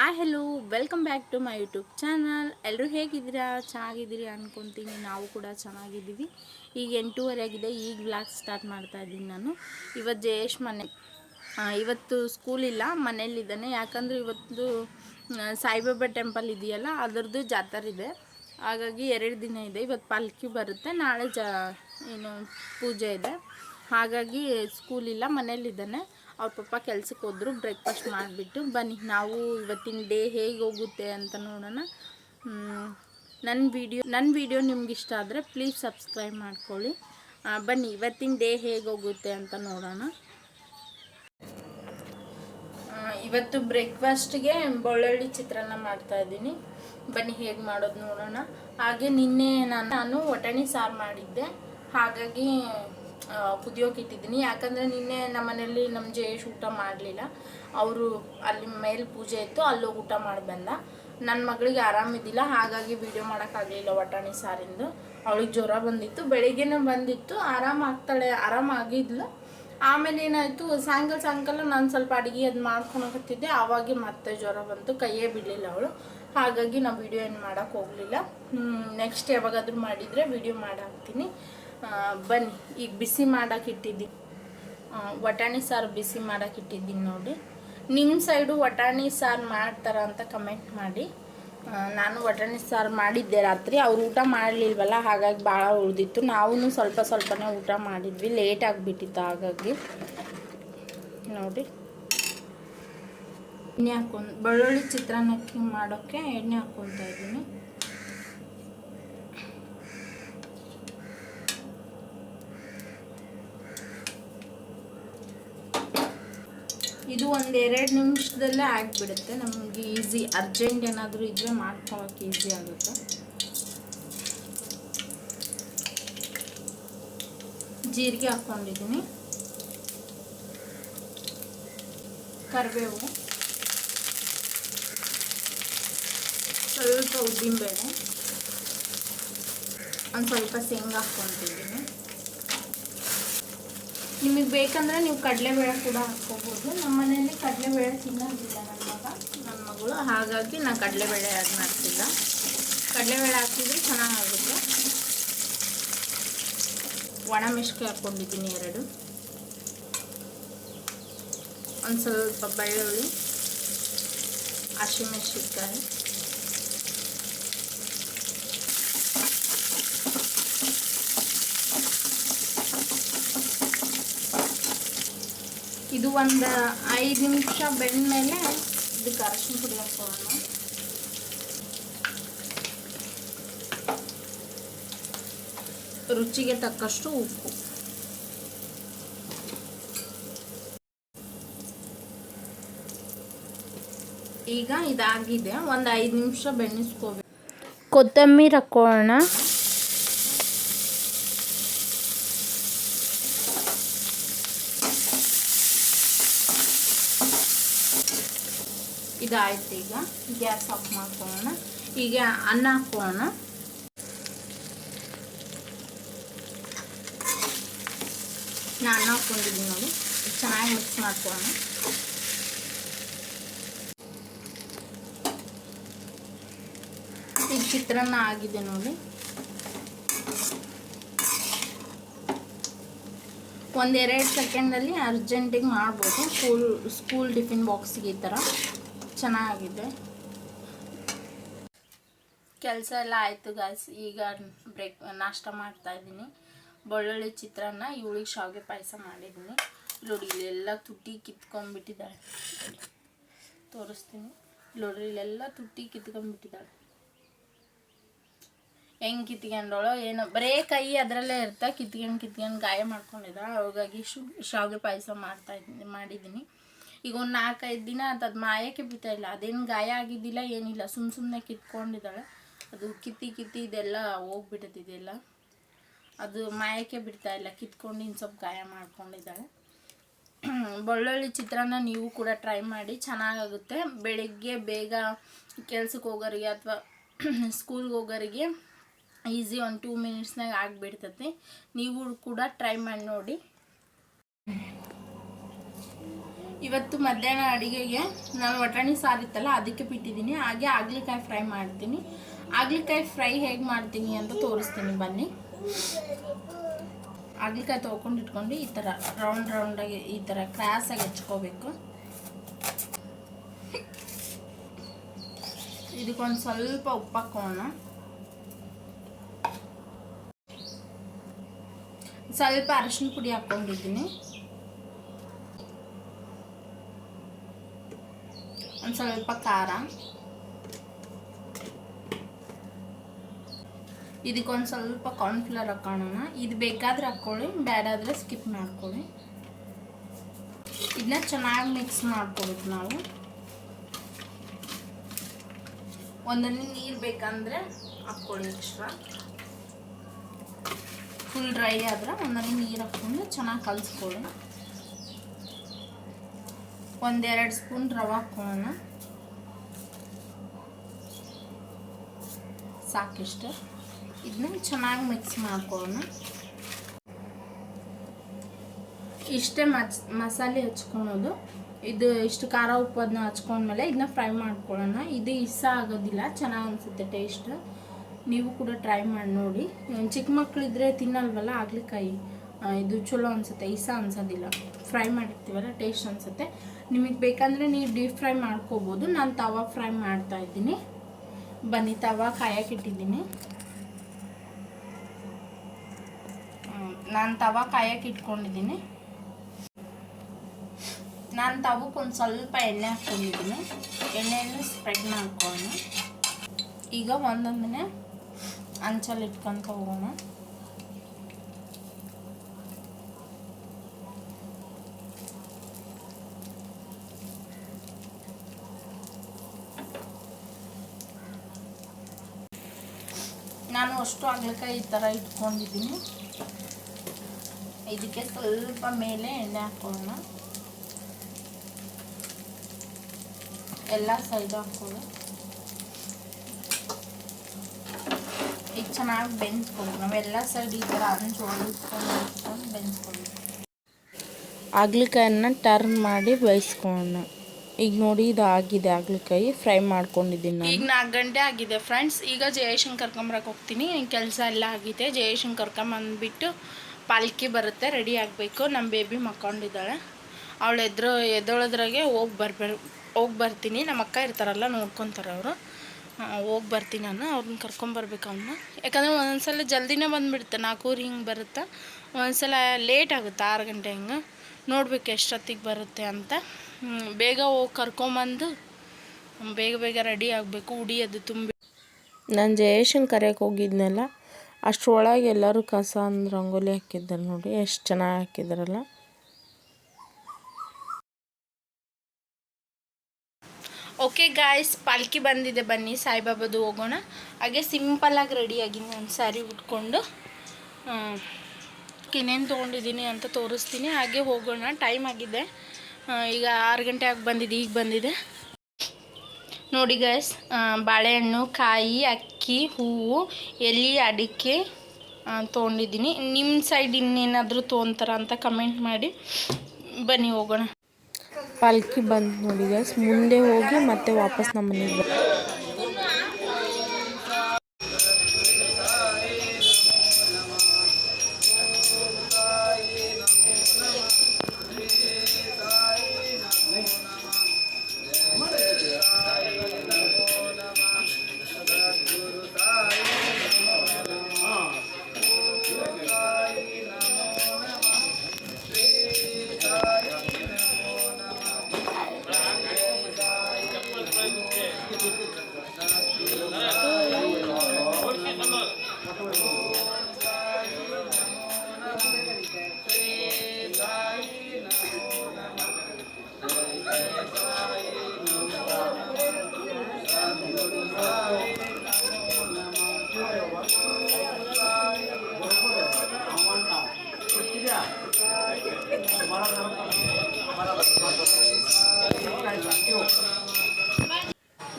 ಆ hello welcome back to my YouTube channel ಎಲ್ಲರೂ ಹೇಗಿದ್ದೀರಾ? ಚೆನ್ನಾಗಿದ್ದೀರಿ ಅಂದ್ಕೊತೀನಿ ನಾವು ಕೂಡ ಚೆನ್ನಾಗಿದ್ದೀವಿ. ಈಗ ಎಂಟೂವರೆ ಆಗಿದೆ ಈಗ ಬ್ಲಾಗ್ ಸ್ಟಾರ್ಟ್ ಮಾಡ್ತಾ ಇದ್ದೀನಿ ನಾನು. ಇವತ್ತು ಜಯೇಶ್ ಮನೆ ಇವತ್ತು ಸ್ಕೂಲ್ ಇಲ್ಲ ಮನೇಲಿದ್ದಾನೆ ಯಾಕಂದರೆ ಇವತ್ತು ಸಾಯಿಬಾಬಾ ಟೆಂಪಲ್ ಇದೆಯಲ್ಲ, ಅದರದ್ದು ಜಾತ್ರೆ ಇದೆ. ಹಾಗಾಗಿ ಎರಡು ದಿನ ಇದೆ. ಇವತ್ತು ಪಾಲ್ಕಿ ಬರುತ್ತೆ. ನಾಳೆ ಜ ಏನು ಪೂಜೆ ಇದೆ. ಹಾಗಾಗಿ ಸ್ಕೂಲ್ ಇಲ್ಲ ಮನೇಲಿದ್ದಾನೆ ಅವ್ರ ಪಪ್ಪ ಕೆಲ್ಸಕ್ಕೆ ಹೋದ್ರು ಬ್ರೇಕ್ಫಾಸ್ಟ್ ಮಾಡಿಬಿಟ್ಟು, ಬನ್ನಿ, ನಾವು ಇವತ್ತಿನ ಡೇ ಹೇಗೆ ಹೋಗುತ್ತೆ ಅಂತ ನೋಡೋಣ. ನನ್ನ ವಿಡಿಯೋ ನನ್ನ ವಿಡಿಯೋ ನಿಮ್ಗೆ ಇಷ್ಟ ಆದರೆ ಪ್ಲೀಸ್ ಸಬ್ಸ್ಕ್ರೈಬ್ ಮಾಡ್ಕೊಳ್ಳಿ. ಬನ್ನಿ, ಇವತ್ತಿನ ಡೇ ಹೇಗೆ ಹೋಗುತ್ತೆ ಅಂತ ನೋಡೋಣ. ಇವತ್ತು ಬ್ರೇಕ್ಫಾಸ್ಟ್ಗೆ ಬೆಳ್ಳುಳ್ಳಿ ಚಿತ್ರಾನ್ನ ಮಾಡ್ತಾ ಇದ್ದೀನಿ. ಬನ್ನಿ, ಹೇಗೆ ಮಾಡೋದು ನೋಡೋಣ. ಹಾಗೆ ನಿನ್ನೆ ನಾನು ನಾನು ಒಟಣಿ ಸಾರು ಮಾಡಿದ್ದೆ. ಹಾಗಾಗಿ ಕುದಿಯೋಕೆ ಇಟ್ಟಿದ್ದೀನಿ. ಯಾಕಂದರೆ ನಿನ್ನೆ ನಮ್ಮ ಮನೇಲಿ ನಮ್ಮ ಜಯೇಶ್ ಊಟ ಮಾಡಲಿಲ್ಲ. ಅವರು ಅಲ್ಲಿ ಮೇಲೆ ಪೂಜೆ ಇತ್ತು ಅಲ್ಲೋಗಿ ಊಟ ಮಾಡಿ ಬಂದ. ನನ್ನ ಮಗಳಿಗೆ ಆರಾಮಿದ್ದಿಲ್ಲ ಹಾಗಾಗಿ ವಿಡಿಯೋ ಮಾಡೋಕ್ಕಾಗಲಿಲ್ಲ ಒಟಾಣಿ ಸಾರಿಂದು. ಅವಳಿಗೆ ಜ್ವರ ಬಂದಿತ್ತು, ಬೆಳಿಗ್ಗೆನೇ ಬಂದಿತ್ತು. ಆರಾಮಾಗ್ತಾಳೆ ಆರಾಮಾಗಿದ್ಲು ಆಮೇಲೆ ಏನಾಯಿತು, ಸಾಯಂಕಾಲ ಸಾಯಂಕಾಲ ನಾನು ಸ್ವಲ್ಪ ಅಡುಗೆ ಅದು ಮಾಡ್ಕೊಳಕತ್ತಿದ್ದೆ ಆವಾಗೆ ಮತ್ತೆ ಜ್ವರ ಬಂತು, ಕೈಯೇ ಬಿಡಲಿಲ್ಲ ಅವಳು. ಹಾಗಾಗಿ ನಾವು ವಿಡಿಯೋ ಏನು ಮಾಡೋಕ್ಕೆ ಹೋಗಲಿಲ್ಲ. ನೆಕ್ಸ್ಟ್ ಯಾವಾಗಾದರೂ ಮಾಡಿದರೆ ವಿಡಿಯೋ ಮಾಡಾಕ್ತೀನಿ. ಬನ್ನಿ, ಈಗ ಬಿಸಿ ಮಾಡಕ್ಕೆ ಇಟ್ಟಿದ್ದೀನಿ ವಟಾಣಿ ಸಾರು ಬಿಸಿ ಮಾಡಕ್ಕೆ ಇಟ್ಟಿದ್ದೀನಿ ನೋಡಿ. ನಿಮ್ಮ ಸೈಡು ವಟಾಣಿ ಸಾರು ಮಾಡ್ತಾರ ಅಂತ ಕಮೆಂಟ್ ಮಾಡಿ. ನಾನು ವಟಾಣಿ ಸಾರು ಮಾಡಿದ್ದೆ ರಾತ್ರಿ, ಅವ್ರು ಊಟ ಮಾಡಲಿಲ್ವಲ್ಲ, ಹಾಗಾಗಿ ಭಾಳ ಉಳಿದಿತ್ತು. ನಾವು ಸ್ವಲ್ಪ ಸ್ವಲ್ಪನೇ ಊಟ ಮಾಡಿದ್ವಿ ಲೇಟ್ ಆಗಿಬಿಟ್ಟಿತ್ತು ಹಾಗಾಗಿ. ನೋಡಿ. ಎಣ್ಣೆ ಹಾಕೊಂಡು, ಬೆಳ್ಳುಳ್ಳಿ ಚಿತ್ರಾನ್ನಕ್ಕೆ ಮಾಡೋಕ್ಕೆ ಎಣ್ಣೆ ಹಾಕ್ಕೊತಾ ಇದ್ದೀನಿ. ಇದು ಒಂದು ಎರಡು ನಿಮಿಷದಲ್ಲೇ ಆಗಿಬಿಡುತ್ತೆ. ನಮಗೆ ಈಸಿ, ಅರ್ಜೆಂಟ್ ಏನಾದರೂ ಇದ್ದರೆ ಮಾಡ್ಕೊಳಕ್ಕೆ ಈಸಿ ಆಗುತ್ತೆ. ಜೀರಿಗೆ ಹಾಕ್ಕೊಂಡಿದ್ದೀನಿ ಕರಿಬೇವು. ಸ್ವಲ್ಪ ಉದ್ದಿನಬೇಳೆ. ಒಂದು ಸ್ವಲ್ಪ ಶೇಂಗಾ ಹಾಕ್ಕೊತಿದ್ದೀನಿ ನಿಮಗೆ ಬೇಕಂದ್ರೆ ನೀವು ಕಡಲೆಬೇಳೆ ಕೂಡ ಹಾಕ್ಕೋಬೋದು. ನಮ್ಮ ಮನೆಯಲ್ಲಿ ಕಡಲೆಬೇಳೆ ತಿನ್ನೋದಿಲ್ಲ ನನ್ನ ಮಗ ನನ್ನ ಮಗಳು ಹಾಗಾಗಿ ನಾನು ಕಡಲೆಬೇಳೆ ಆ್ಯಡ್ ಮಾಡ್ತಿಲ್ಲ. ಕಡಲೆಬೇಳೆ ಹಾಕಿದ್ರೆ ಚೆನ್ನಾಗಾಗುತ್ತೆ. ಒಣ ಮೆಣಸಿನ್ಕಾಯಿ ಹಾಕ್ಕೊಂಡಿದ್ದೀನಿ ಎರಡು. ಒಂದು ಸ್ವಲ್ಪ ಬೆಳ್ಳುಳ್ಳಿ ಹಸಿಮೆಣಸಿನ್ಕಾಯಿ ಇದು ಒಂದು ಐದು ನಿಮಿಷ ಬೆಂದ್ಮೇಲೆ ಇದಕ್ಕೆ ಅರಶಿನ ಪುಡಿ ಹಾಕೋಣ ರುಚಿಗೆ ತಕ್ಕಷ್ಟು ಉಪ್ಪು. ಈಗ ಇದಾಗಿದೆ, ಒಂದು ಐದು ನಿಮಿಷ ಬೆನ್ನಿಸ್ಕೋಬೇಕು ಕೊತ್ತಂಬರಿ ಹಾಕೋಣ ಇದಾಯ್ತು ಈಗ. ಗ್ಯಾಸ್ ಆಫ್ ಮಾಡ್ಕೊಳ್ಳೋಣ. ಈಗ ಅನ್ನ ಹಾಕೋಣ ನಾನು ಅನ್ನ ಹಾಕೊಂಡಿದ್ದೀನಿ ನೋಡಿ. ಚೆನ್ನಾಗಿ ಮಿಕ್ಸ್ ಮಾಡ್ಕೊಳ್ಳೋಣ. ಈಗ ಚಿತ್ರಾನ್ನ ಆಗಿದೆ ನೋಡಿ. ಒಂದೆರಡು ಸೆಕೆಂಡಲ್ಲಿ ಅರ್ಜೆಂಟಿಗೆ ಮಾಡ್ಬೋದು. ಸ್ಕೂಲ್ ಸ್ಕೂಲ್ ಟಿಫಿನ್ ಬಾಕ್ಸಿಗೆ ಈ ಥರ. ಚೆನ್ನಾಗಿದೆ. ಕೆಲಸ ಎಲ್ಲ ಆಯಿತು ಗಾಯ್ಸ್ ಈಗ ಬ್ರೇಕ್ ನಾಷ್ಟ ಮಾಡ್ತಾ ಇದ್ದೀನಿ. ಬೆಳ್ಳುಳ್ಳಿ ಚಿತ್ರಾನ್ನ ಇವಳಿಗೆ ಶಾವಿಗೆ ಪಾಯಸ ಮಾಡಿದ್ದೀನಿ. ನೋಡಿ, ಇಲ್ಲೆಲ್ಲ ತುಟ್ಟಿ ಕಿತ್ಕೊಂಡ್ಬಿಟ್ಟಿದ್ದಾಳೆ. ತೋರಿಸ್ತೀನಿ. ನೋಡ್ರಿ ಇಲ್ಲೆಲ್ಲ ತುಟ್ಟಿ ಕಿತ್ಕೊಂಡ್ಬಿಟ್ಟಿದ್ದಾಳೆ. ಹೆಂಗೆ ಕಿತ್ಕೊಂಡೋಳು ಏನೋ, ಬರೇ ಕೈ ಅದರಲ್ಲೇ ಇರ್ತಾ ಕಿತ್ಕೊಂಡು ಕಿತ್ಕೊಂಡು ಗಾಯ ಮಾಡ್ಕೊಂಡಿದ್ದಾಳೆ. ಹಾಗಾಗಿ ಶು, ಶಾವಿಗೆ ಪಾಯಸ ಮಾಡ್ತಾ ಇದ್ದೀನಿ ಮಾಡಿದ್ದೀನಿ. ಈಗ ಒಂದು ನಾಲ್ಕೈದು ದಿನ ಅದು ಅದು ಮಾಯಕ್ಕೆ ಬಿಡ್ತಾ ಇಲ್ಲ. ಅದೇನು ಗಾಯ ಆಗಿದ್ದಿಲ್ಲ, ಏನಿಲ್ಲ. ಸುಮ್ಮ ಸುಮ್ಮನೆ ಕಿತ್ಕೊಂಡಿದ್ದಾಳೆ. ಅದು ಕಿತ್ತಿ ಕಿತ್ತಿ ಇದೆಲ್ಲ ಹೋಗ್ಬಿಟ್ಟದಿದೆಲ್ಲ ಅದು ಮಾಯಕ್ಕೆ ಬಿಡ್ತಾ ಇಲ್ಲ. ಕಿತ್ಕೊಂಡು ಇನ್ನು ಸ್ವಲ್ಪ ಗಾಯ ಮಾಡ್ಕೊಂಡಿದ್ದಾಳೆ. ಬೆಳ್ಳುಳ್ಳಿ ಚಿತ್ರಾನ್ನ ನೀವು ಕೂಡ ಟ್ರೈ ಮಾಡಿ, ಚೆನ್ನಾಗಾಗುತ್ತೆ. ಬೆಳಿಗ್ಗೆ ಬೇಗ ಕೆಲ್ಸಕ್ಕೆ ಹೋಗೋರಿಗೆ ಅಥವಾ ಸ್ಕೂಲ್ಗೆ ಹೋಗೋರಿಗೆ ಈಸಿ ಒಂದು ಟೂ ಮಿನಿಟ್ಸ್ನಾಗ ಆಗಿಬಿಡ್ತತಿ. ನೀವು ಕೂಡ ಟ್ರೈ ಮಾಡಿ ನೋಡಿ. ಇವತ್ತು ಮಧ್ಯಾಹ್ನ ಅಡುಗೆಗೆ ನಾನು ಒಟಾಣಿ ಸಾರಿತ್ತಲ್ಲ ಅದಕ್ಕೆ ಬಿಟ್ಟಿದ್ದೀನಿ. ಹಾಗೆ ಆಗ್ಲಿಕಾಯಿ ಫ್ರೈ ಮಾಡ್ತೀನಿ. ಆಗ್ಲಿಕಾಯಿ ಫ್ರೈ ಹೇಗೆ ಮಾಡ್ತೀನಿ ಅಂತ ತೋರಿಸ್ತೀನಿ ಬನ್ನಿ. ಆಗ್ಲಿಕಾಯಿ ತೊಗೊಂಡು ಇಟ್ಕೊಂಡು ಈ ಥರ ರೌಂಡ್ ರೌಂಡಾಗಿ ಈ ಥರ ಕ್ರಾಸಾಗಿ ಹೆಚ್ಕೋಬೇಕು. ಇದಕ್ಕೊಂದು ಸ್ವಲ್ಪ ಉಪ್ಪು ಹಾಕೋಣ ಸ್ವಲ್ಪ ಅರಿಶಿನ ಪುಡಿ ಹಾಕ್ಕೊಂಡಿದ್ದೀನಿ. ಒಂದು ಸ್ವಲ್ಪ ಖಾರ ಇದಕ್ಕೊಂದು ಸ್ವಲ್ಪ ಕಾರ್ನ್ಫ್ಲವರ್ ಹಾಕೋಣ ಇದು ಬೇಕಾದ್ರೆ ಹಾಕ್ಕೊಳ್ಳಿ ಬೇಡಾದರೆ ಸ್ಕಿಪ್ ಮಾಡ್ಕೊಳ್ಳಿ ಇದನ್ನ ಚೆನ್ನಾಗಿ ಮಿಕ್ಸ್ ಮಾಡ್ಕೊಬೇಕು ನಾವು ಒಂದನೇ ನೀರು ಬೇಕಂದರೆ ಹಾಕ್ಕೊಳ್ಳಿ ಎಕ್ಸ್ಟ್ರಾ ಫುಲ್ ಡ್ರೈ ಆದರೆ ಒಂದನೇ ನೀರು ಹಾಕ್ಕೊಂಡು ಚೆನ್ನಾಗಿ ಕಲಿಸ್ಕೊಳ್ಳಿ ಒಂದೆರಡು ಸ್ಪೂನ್ ರವೆ ಹಾಕೋಣ. ಸಾಕಿಷ್ಟು. ಇದನ್ನ ಚೆನ್ನಾಗಿ ಮಿಕ್ಸ್ ಮಾಡ್ಕೊಳ್ಳೋಣ ಇಷ್ಟೇ ಮಚ್, ಮಸಾಲೆ ಹಚ್ಕೊಳೋದು. ಇದು ಇಷ್ಟು ಖಾರ ಉಪ್ಪು ಅದನ್ನ ಹಚ್ಕೊಂಡ್ಮೇಲೆ ಇದನ್ನ ಫ್ರೈ ಮಾಡ್ಕೊಳ್ಳೋಣ. ಇದು ಇಷ್ಟ ಆಗೋದಿಲ್ಲ, ಚೆನ್ನಾಗಿ ಅನಿಸುತ್ತೆ ಟೇಸ್ಟ್ ನೀವು ಕೂಡ ಟ್ರೈ ಮಾಡಿ ನೋಡಿ. ಚಿಕ್ಕ ಮಕ್ಕಳಿದ್ರೆ ತಿನ್ನಲ್ವಲ್ಲ ಆಗಲಿ ಇದು ಚಲೋ ಅನ್ಸುತ್ತೆ, ಇಸ ಅನ್ಸೋದಿಲ್ಲ. ಫ್ರೈ ಮಾಡಿರ್ತೀವಲ್ಲ ಟೇಸ್ಟ್ ಅನಿಸುತ್ತೆ. ನಿಮಗೆ ಬೇಕಂದರೆ ನೀವು ಡೀಪ್ ಫ್ರೈ ಮಾಡ್ಕೋಬೋದು. ನಾನು ತವಾ ಫ್ರೈ ಮಾಡ್ತಾ ಇದ್ದೀನಿ. ಬನ್ನಿ, ತವಾ ಕಾಯಕ್ಕೆ ಇಟ್ಟಿದ್ದೀನಿ. ನಾನು ತವಾ ಕಾಯಕ್ಕೆ ಇಟ್ಕೊಂಡಿದ್ದೀನಿ. ನಾನು ತವಕ್ಕೆ ಒಂದು ಸ್ವಲ್ಪ ಎಣ್ಣೆ ಹಾಕ್ಕೊಂಡಿದ್ದೀನಿ ಎಣ್ಣೆಯನ್ನು ಸ್ಪ್ರೆಡ್ ಮಾಡ್ಕೊಳ್ಳೋಣ. ಈಗ ಒಂದೊಂದನೇ ಅಂಚಲ್ಲಿ ಇಟ್ಕೊಂತ ಹೋಗೋಣ ನಾನು ಅಷ್ಟು ಹಾಗಲಕಾಯಿ ಈ ಥರ ಇಟ್ಕೊಂಡಿದ್ದೀನಿ. ಇದಕ್ಕೆ ಸ್ವಲ್ಪ ಮೇಲೆ ಎಣ್ಣೆ ಹಾಕೋಣ. ಎಲ್ಲ ಸೈಡ್ ಹಾಕೋಣ. ಈಗ ಚೆನ್ನಾಗಿ ಬೆಂದ್ಕೊಳ್ಳಿ. ನಾವೆಲ್ಲ ಸೈಡ್ ಈ ಥರ ಅಂಚು ಹೊಲಿಸ್ಕೊಂಡು ಇಟ್ಕೊಂಡು ಬೆಂದ್ಕೊಳ್ಳಿ. ಆಗ್ಲಿಕಾಯನ್ನ ಟರ್ನ್ ಮಾಡಿ ಬೇಯಿಸ್ಕೊಳ್ಳೋಣ. ಈಗ ನೋಡಿ ಇದು ಆಗಿದೆ ಆಗ್ಲಿಕಾಯಿ ಫ್ರೈ ಮಾಡ್ಕೊಂಡಿದ್ದೀನಿ ಈಗ ನಾಲ್ಕು ಗಂಟೆ ಆಗಿದೆ ಫ್ರೆಂಡ್ಸ್ ಈಗ ಜಯೇಶನ್ ಕರ್ಕೊಂಬರಕ್ಕೆ ಹೋಗ್ತೀನಿ. ಕೆಲಸ ಎಲ್ಲ ಆಗಿದೆ. ಜಯೇಶನ್ ಕರ್ಕೊಂಬಂದ್ಬಿಟ್ಟು ಪಾಲ್ಕಿ ಬರುತ್ತೆ ರೆಡಿ ಆಗಬೇಕು. ನಮ್ಮ ಬೇಬಿ ಮಕ್ಕೊಂಡಿದ್ದಾಳೆ. ಅವಳು ಎದ್ರು, ಎದ್ದೊಳದ್ರಾಗೆ ಹೋಗಿ ಬರ್ಬರ್ ಹೋಗಿ ಬರ್ತೀನಿ. ನಮ್ಮ ಅಕ್ಕ ಇರ್ತಾರಲ್ಲ, ನೋಡ್ಕೊತಾರೆ ಅವರು. ಹೋಗಿ ಬರ್ತೀನಿ ನಾನು. ಅವ್ರನ್ನ ಕರ್ಕೊಂಬರ್ಬೇಕು ಅವನ್ನ ಯಾಕಂದರೆ ಒಂದೊಂದ್ಸಲ ಜಲ್ದಿನೇ ಬಂದುಬಿಡುತ್ತೆ. ನಾಲ್ಕೂರು ಹಿಂಗೆ ಬರುತ್ತೆ. ಒಂದೊಂದ್ಸಲ ಲೇಟ್ ಆಗುತ್ತೆ, ಆರು ಗಂಟೆ ಹಿಂಗೆ. ನೋಡ್ಬೇಕು ಎಷ್ಟೊತ್ತಿಗೆ ಬರುತ್ತೆ ಅಂತ. ಬೇಗ ಹೋಗಿ ಕರ್ಕೊಂಬಂದು ಬೇಗ ಬೇಗ ರೆಡಿ ಆಗಬೇಕು ಉಡಿ ಅದು ತುಂಬಿ. ನಾನು ಜಯೇಶನ್ ಕರೆಯಕ್ಕೆ ಹೋಗಿದ್ನಲ್ಲ ಅಷ್ಟರೊಳಗೆ ಎಲ್ಲರೂ ಕಸ ಅಂದ್ ರಂಗೋಲಿ ಹಾಕಿದ್ದಾರೆ ನೋಡಿ ಎಷ್ಟು ಚೆನ್ನಾಗಿ ಹಾಕಿದ್ರಲ್ಲ. ಓಕೆ ಗಾಯ್ಸ್ ಪಾಲ್ಕಿ ಬಂದಿದೆ ಬನ್ನಿ ಸಾಯಿಬಾಬಾದು ಹೋಗೋಣ. ಹಾಗೆ ಸಿಂಪಲ್ಲಾಗಿ ರೆಡಿಯಾಗಿನಿ ಒಂದು ಸ್ಯಾರಿ ಉಟ್ಕೊಂಡು. ಇನ್ನೇನು ತೊಗೊಂಡಿದ್ದೀನಿ ಅಂತ ತೋರಿಸ್ತೀನಿ ಹಾಗೆ ಹೋಗೋಣ ಟೈಮ್ ಆಗಿದೆ. ಈಗ ಆರು ಗಂಟೆ ಆಗಿ ಬಂದಿದೆ, ಈಗ ಬಂದಿದೆ. ನೋಡಿ ಗಾಯ್ಸ್ ಬಾಳೆಹಣ್ಣು, ಕಾಯಿ, ಅಕ್ಕಿ, ಹೂವು ಎಲ್ಲಿ ಅಡಿಕೆ ತೊಗೊಂಡಿದ್ದೀನಿ. ನಿಮ್ಮ ಸೈಡ್ ಇನ್ನೇನಾದರೂ ತೊಗೊಂತಾರ ಅಂತ ಕಮೆಂಟ್ ಮಾಡಿ. ಬನ್ನಿ ಹೋಗೋಣ. ಪಾಲ್ಕಿ ಬಂದು ನೋಡಿ ಗೈಸ್ ಮುಂದೆ ಹೋಗಿ ಮತ್ತೆ ವಾಪಸ್ ನಮ್ಮ ಮನೆಗೆ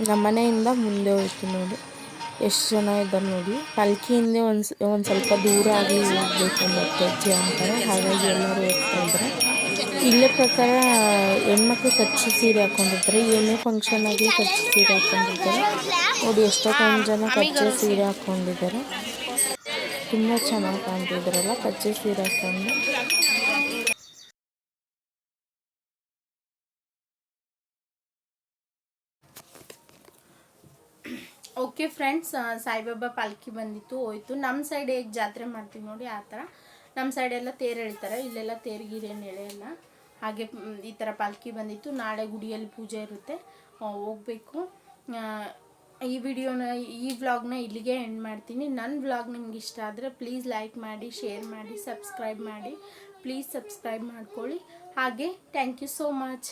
ನಮ್ಮ ಮನೆಯಿಂದ ಮುಂದೆ ಹೋಯ್ತು ನೋಡಿ. ಎಷ್ಟು ಜನ ಇದ್ದಾರೆ ನೋಡಿ. ಪಲ್ಕಿಯಿಂದ ಒಂದು ಒಂದು ಸ್ವಲ್ಪ ದೂರ ಆಗಿ ಹೋಗಬೇಕು ಮತ್ತೆ ಹೆಜ್ಜೆ ಅಂತಾರೆ. ಹಾಗಾಗಿ ಎಲ್ಲರೂ ಹೋಗ್ತಾ ಇದ್ದಾರೆ. ಇಲ್ಲೇ ಪ್ರಕಾರ ಹೆಣ್ಮಕ್ಳು ಕಚ್ಚಿ ಸೀರೆ ಹಾಕೊಂಡಿರ್ತಾರೆ. ಏನೇ ಫಂಕ್ಷನ್ ಆಗಲಿ ಕಚ್ಚಿ ಸೀರೆ ಹಾಕೊಂಡಿರ್ತಾರೆ. ನೋಡಿ, ಎಷ್ಟೊಂದು ಜನ ಕಚ್ಚೆ ಸೀರೆ ಹಾಕೊಂಡಿದ್ದಾರೆ. ತುಂಬ ಚೆನ್ನಾಗಿ ಕಾಣ್ತಿದ್ರಲ್ಲ ಕಚ್ಚೆ ಸೀರೆ ಹಾಕೊಂಡು. ಓಕೆ ಫ್ರೆಂಡ್ಸ್ ಸಾಯಿಬಾಬಾ ಪಾಲ್ಕಿ ಬಂದಿತ್ತು, ಹೋಯ್ತು. ನಮ್ಮ ಸೈಡ್ ಹೇಗೆ ಜಾತ್ರೆ ಮಾಡ್ತೀವಿ ನೋಡಿ, ಆ ಥರ. ನಮ್ಮ ಸೈಡೆಲ್ಲ ತೇರು ಎಳಿತಾರೆ, ಇಲ್ಲೆಲ್ಲ ತೇರ್ಗಿರೇನು ಎಳೆಯಲ್ಲ ಹಾಗೆ ಈ ಥರ ಪಾಲ್ಕಿ ಬಂದಿತ್ತು. ನಾಳೆ ಗುಡಿಯಲ್ಲಿ ಪೂಜೆ ಇರುತ್ತೆ. ಹೋಗ್ಬೇಕು. ಈ ವಿಡಿಯೋನ, ಈ ವ್ಲಾಗ್ನ ಇಲ್ಲಿಗೆ ಎಂಡ್ ಮಾಡ್ತೀನಿ. ನನ್ನ ವ್ಲಾಗ್ ನಿಮ್ಗೆ ಇಷ್ಟ ಆದರೆ ಪ್ಲೀಸ್ ಲೈಕ್ ಮಾಡಿ ಶೇರ್ ಮಾಡಿ ಸಬ್ಸ್ಕ್ರೈಬ್ ಮಾಡಿ. ಪ್ಲೀಸ್ ಸಬ್ಸ್ಕ್ರೈಬ್ ಮಾಡ್ಕೊಳ್ಳಿ. ಹಾಗೆ ಥ್ಯಾಂಕ್ ಯು ಸೋ ಮಚ್